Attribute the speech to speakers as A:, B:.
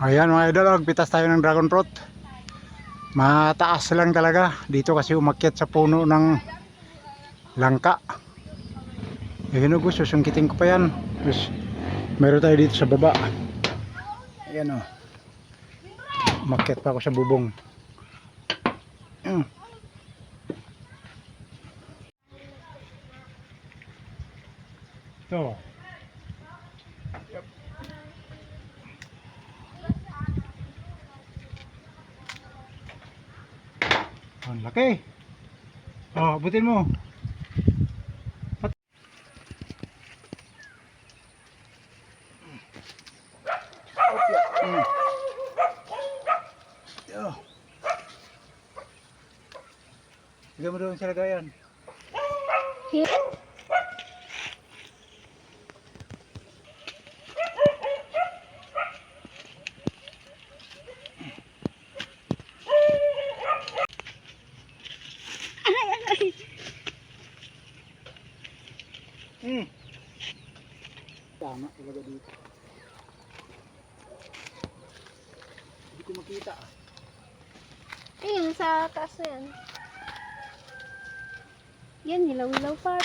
A: Ayan mga idol, magpitas tayo ng dragon fruit. Mataas lang talaga. Dito kasi umakyat sa puno ng langka. Ayun o, gusto, sungkitin ko pa yan. Tapos, meron tayo dito sa baba. Ayan o. Umakyat pa ako sa bubong. Ito. Ang laki. Oh, abutin mo. Pat- Mm. Bigyan mo doon sa lagayan. Mm. Tama talaga dito. Hindi ko makita. ah.
B: Ayun, sa taas na yan. Yan, hilaw-hilaw pa.